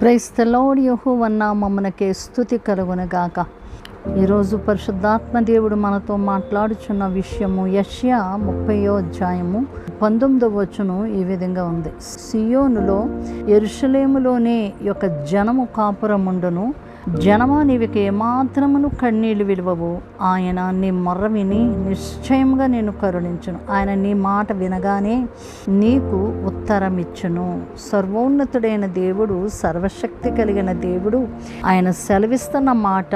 క్రైస్తలోడి యహోవన్న మమ్మనకే స్థుతి కలుగునగాక ఈరోజు పరిశుద్ధాత్మ దేవుడు మనతో మాట్లాడుచున్న విషయము యష్యా ముప్పయో అధ్యాయము పంతొమ్మిదో వచ్చును ఈ విధంగా ఉంది. సియోనులో ఎరుషలేములోనే యొక్క జనము కాపురముండును. జనమా నీవికి ఏమాత్రమును కన్నీళ్ళు విలువవు. ఆయన నీ మొర్ర విని నిశ్చయంగా నేను కరుణించును. ఆయన నీ మాట వినగానే నీకు ఉత్తరం ఇచ్చును సర్వోన్నతుడైన దేవుడు సర్వశక్తి కలిగిన దేవుడు ఆయన సెలవిస్తున్న మాట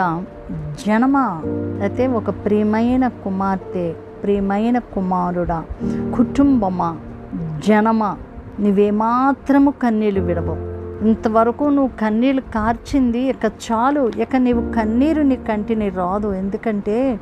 జనమా. అయితే ఒక ప్రియమైన కుమార్తె ప్రియమైన కుమారుడా కుటుంబమా జనమా నువ్వేమాత్రము కన్నీళ్ళు విడవవు. ఇంతవరకు నువ్వు కన్నీళ్ళు కార్చింది ఇక చాలు. ఇక నీవు కన్నీరు నీ కంటిని రాదు. ఎందుకంటే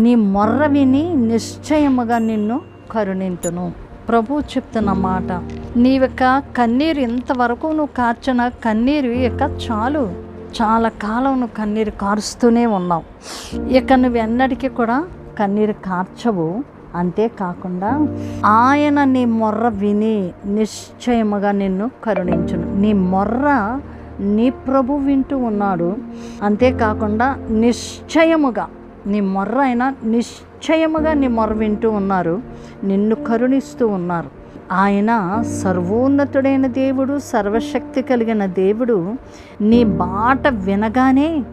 నీ మొర్ర విని నిశ్చయముగా నిన్ను కరుణింతును. ప్రభు చెప్తున్న మాట. యొక్క కన్నీరు ఇంతవరకు నువ్వు కార్చిన కన్నీరు ఇక చాలు. చాలా కాలం నువ్వు కన్నీరు కారుస్తూనే ఉన్నావు. ఇక నువ్వు ఎన్నటికీ కూడా కన్నీరు కార్చవు. అంతేకాకుండా ఆయన నీ మొర్ర విని నిశ్చయముగా నిన్ను కరుణించును. నీ మొర్ర నీ ప్రభు వింటూ ఉన్నాడు. అంతేకాకుండా నిశ్చయముగా నీ మొర్ర అయినా నిశ్చయముగా నీ మొర్ర వింటూ ఉన్నారు. నిన్ను కరుణిస్తూ ఉన్నారు. ఆయన సర్వోన్నతుడైన దేవుడు సర్వశక్తి కలిగిన దేవుడు నీ బాట వినగానే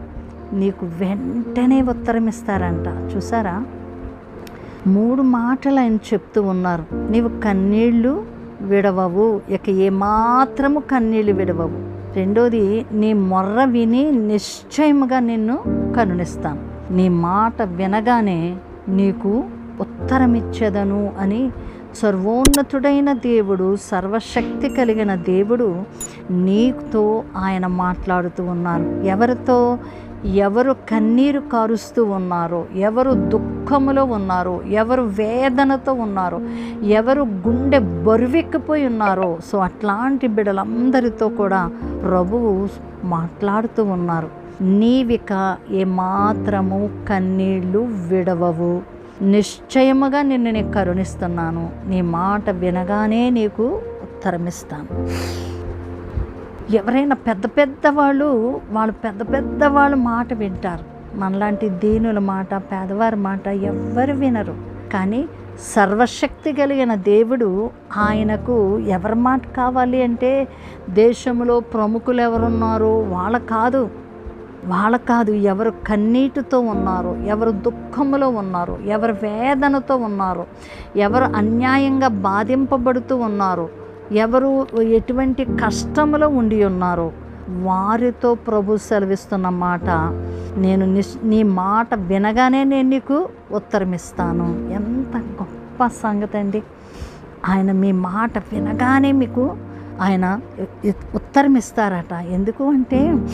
నీకు వెంటనే ఉత్తరం ఇస్తారంట చూసారా? మూడు మాటలు ఆయన చెప్తూ ఉన్నారు. నీవు కన్నీళ్ళు విడవవు ఇక ఏమాత్రము కన్నీళ్ళు విడవవు. రెండోది నీ మొర్ర విని నిశ్చయముగా నిన్ను కరుణిస్తాను. నీ మాట వినగానే నీకు ఉత్తరమిచ్చేదను అని సర్వోన్నతుడైన దేవుడు సర్వశక్తి కలిగిన దేవుడు నీతో ఆయన మాట్లాడుతూ ఉన్నారు. ఎవరితో? ఎవరు కన్నీరు కారుస్తూ ఉన్నారో ఎవరు దుఃఖములో ఉన్నారో ఎవరు వేదనతో ఉన్నారో ఎవరు గుండె బరువెక్కిపోయి ఉన్నారో సో అట్లాంటి బిడ్డలందరితో కూడా ప్రభువు మాట్లాడుతూ ఉన్నారు. నీవిక ఏమాత్రము కన్నీళ్ళు విడవవు. నిశ్చయముగా నిన్ను నేను కరుణిస్తున్నాను. నీ మాట వినగానే నీకు ఉత్తరమిస్తాను. ఎవరైనా పెద్ద పెద్ద వాళ్ళు వాళ్ళు పెద్ద పెద్ద వాళ్ళు మాట వింటారు. మనలాంటి దీనుల మాట పేదవారి మాట ఎవ్వరు వినరు. కానీ సర్వశక్తి కలిగిన దేవుడు ఆయనకు ఎవరి మాట కావాలి అంటే దేశంలో ప్రముఖులు ఎవరున్నారో వాళ్ళ కాదు. వాళ్ళ కాదు ఎవరు కన్నీటితో ఉన్నారో ఎవరు దుఃఖములో ఉన్నారో ఎవరు వేదనతో ఉన్నారో ఎవరు అన్యాయంగా బాధింపబడుతూ ఉన్నారో ఎవరు ఎటువంటి కష్టములో ఉండి ఉన్నారో వారితో ప్రభు సెలవిస్తున్న మాట నేను నిస్ నీ మాట వినగానే నేను నీకు ఉత్తరమిస్తాను. ఎంత గొప్ప సంగతి అండి. ఆయన మీ మాట వినగానే మీకు ఆయన ఉత్తరమిస్తారట. ఎందుకు అంటే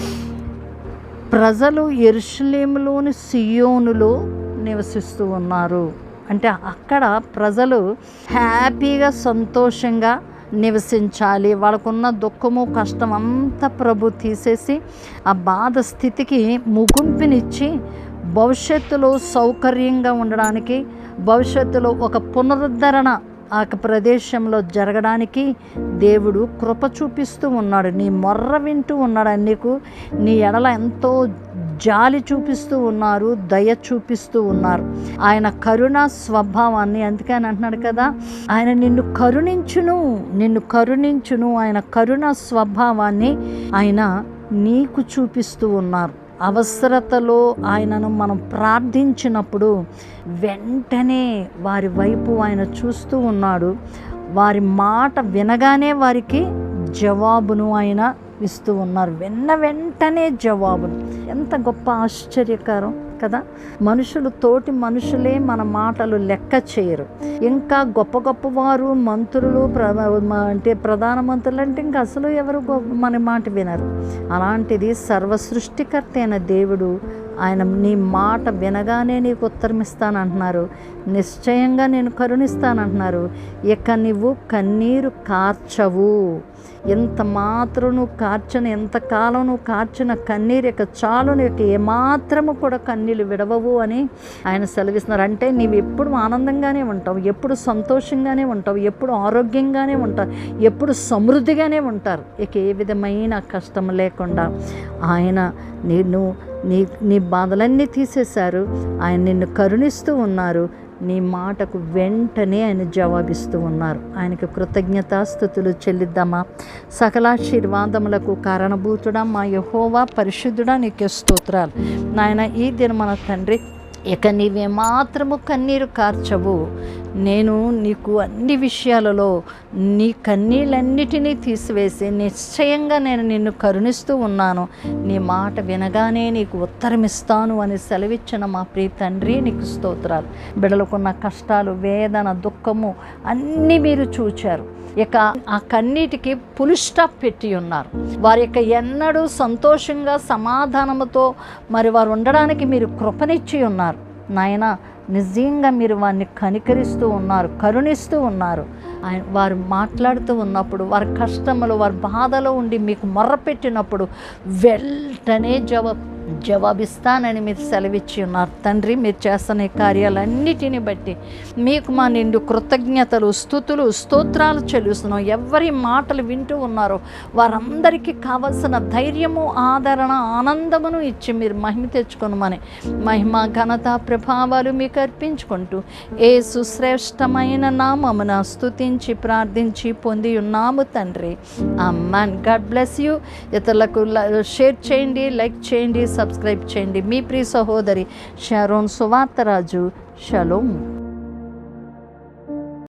ప్రజలు ఎరుషులేములోని సియోనులో నివసిస్తూ ఉన్నారు. అంటే అక్కడ ప్రజలు హ్యాపీగా సంతోషంగా నివసించాలి. వాళ్ళకున్న దుఃఖము కష్టం అంతా ప్రభు తీసేసి ఆ బాధ స్థితికి ముగింపునిచ్చి భవిష్యత్తులో సౌకర్యంగా ఉండడానికి భవిష్యత్తులో ఒక పునరుద్ధరణ ఆ ప్రదేశంలో జరగడానికి దేవుడు కృప చూపిస్తూ ఉన్నాడు. నీ మొర్ర వింటూ ఉన్నాడు. నీకు నీ ఎడల ఎంతో జాలి చూపిస్తూ ఉన్నారు దయ చూపిస్తూ ఉన్నారు. ఆయన కరుణ స్వభావాన్ని అందుకని అంటున్నాడు కదా. ఆయన నిన్ను కరుణించును నిన్ను కరుణించును. ఆయన కరుణ స్వభావాన్ని ఆయన నీకు చూపిస్తూ ఉన్నారు. అవసరతలో ఆయనను మనం ప్రార్థించినప్పుడు వెంటనే వారి వైపు ఆయన చూస్తూ ఉన్నాడు. వారి మాట వినగానే వారికి జవాబును ఆయన ఇస్తూ ఉన్నారు. వెన్న వెంటనే జవాబులు ఎంత గొప్ప ఆశ్చర్యకరం కదా! మనుషులు తోటి మనుషులే మన మాటలు లెక్క చేయరు. ఇంకా గొప్ప గొప్ప వారు మంత్రులు ప్ర అంటే ప్రధానమంత్రులు అంటే ఇంకా అసలు ఎవరు మన మాట వినరు. అలాంటిది సర్వ సృష్టికర్త అయిన దేవుడు ఆయన నీ మాట వినగానే నీకు ఉత్తరమిస్తానంటున్నారు. నిశ్చయంగా నేను కరుణిస్తానంటున్నారు. ఇక నువ్వు కన్నీరు కార్చవు. ఎంత మాత్రం నువ్వు కార్చిన ఎంతకాలం నువ్వు కార్చిన కన్నీరు ఇక చాలు నీకు ఏమాత్రము కూడా కన్నీళ్ళు విడవవు అని ఆయన సెలవిస్తున్నారు. అంటే నీవు ఎప్పుడు ఆనందంగానే ఉంటావు ఎప్పుడు సంతోషంగానే ఉంటావు ఎప్పుడు ఆరోగ్యంగానే ఉంటావు ఎప్పుడు సమృద్ధిగానే ఉంటారు. ఇక ఏ విధమైన కష్టం లేకుండా ఆయన నేను నీ నీ బాధలన్నీ తీసేశారు. ఆయన నిన్ను కరుణిస్తూ ఉన్నారు. నీ మాటకు వెంటనే ఆయన జవాబిస్తూ ఉన్నారు. ఆయనకు కృతజ్ఞతాస్థుతులు చెల్లిద్దామా. సకలాశీర్వాదములకు కారణభూతుడా మా యహోవా పరిశుద్ధుడా నీకే స్తోత్రాలు. నాయన ఈ దినమన తండ్రి ఇక నీవే మాత్రము కన్నీరు కార్చవు. నేను నీకు అన్ని విషయాలలో నీ కన్నీళ్ళన్నిటినీ తీసివేసి నిశ్చయంగా నేను నిన్ను కరుణిస్తూ ఉన్నాను. నీ మాట వినగానే నీకు ఉత్తరమిస్తాను అని సెలవిచ్చిన మా ప్రియ తండ్రి నీకు స్తోత్రాలు. బిడలకున్న కష్టాలు వేదన దుఃఖము అన్నీ మీరు చూచారు. ఇక ఆ కన్నీటికి పులిస్టాప్ పెట్టి ఉన్నారు. వారి యొక్క ఎన్నడూ సంతోషంగా సమాధానముతో మరి వారు ఉండడానికి మీరు కృపనిచ్చి ఉన్నారు. నాయన నిజంగా మీరు వారిని కనికరిస్తూ ఉన్నారు కరుణిస్తూ ఉన్నారు. ఆయన వారు మాట్లాడుతూ ఉన్నప్పుడు వారి కష్టములు వారి బాధలో ఉండి మీకు మొర్రపెట్టినప్పుడు వెంటనే జవాబు జవాబిస్తానని మీరు సెలవిచ్చి ఉన్నారు. తండ్రి మీరు చేస్తున్న కార్యాలన్నిటిని బట్టి మీకు మా నిండు కృతజ్ఞతలు స్థుతులు స్తోత్రాలు చెల్లిస్తున్నాం. ఎవరి మాటలు వింటూ ఉన్నారో వారందరికీ కావలసిన ధైర్యము ఆదరణ ఆనందమును ఇచ్చి మీరు మహిమ తెచ్చుకొనమని మహిమ ఘనత ప్రభావాలు మీకు అర్పించుకుంటూ ఏ సుశ్రేష్టమైన నామమున స్థుతించి ప్రార్థించి పొంది ఉన్నాము తండ్రి. అమ్మాన్ గాడ్ బ్లెస్ యూ ఇతరులకు షేర్ చేయండి లైక్ చేయండి సబ్స్క్రైబ్ చేయండి. మీ ప్రియ సహోదరి షారోన్ సువార్తరాజు. షలోమ్.